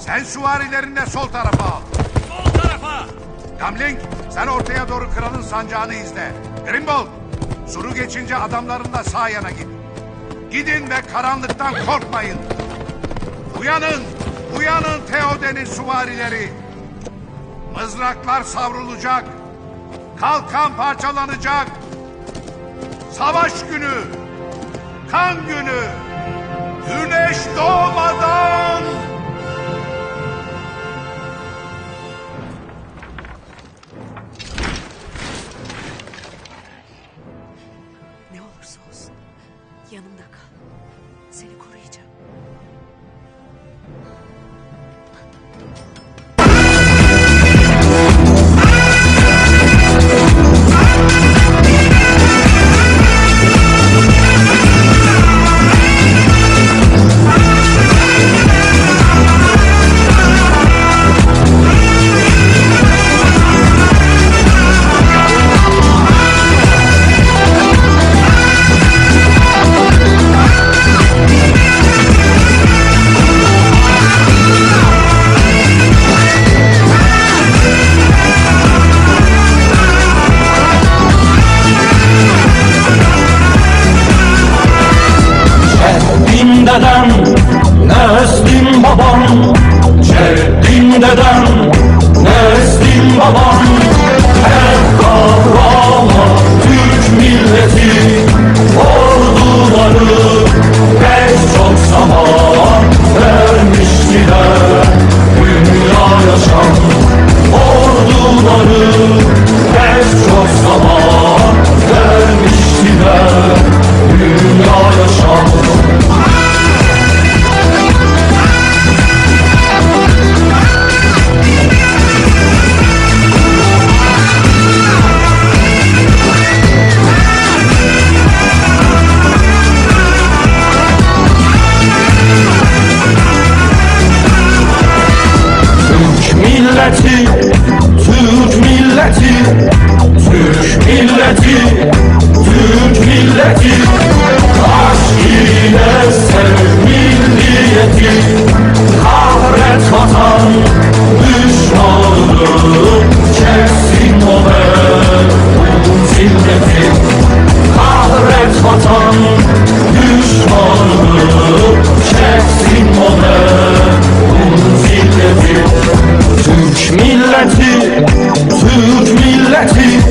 Sen süvarilerini de sol tarafa al. Sol tarafa. Gamling sen ortaya doğru kralın sancağını izle. Grimbold suru geçince adamlarınla sağ yana git. Gidin ve karanlıktan korkmayın. Uyanın, uyanın Theoden'in süvarileri. Mızraklar savrulacak. Kalkan parçalanacak. Savaş günü. Kan günü. Güneş doğmadan. Yanımda kal. Seni koruyacağım. Babam Ceddim dedem, milleti Türk milleti Aşk ile sev milliyeti Kahret vatan düşmanı Çeksin o ben zilleti Kahret vatan düşmanı Çeksin o ben zilleti Türk milleti Türk milleti.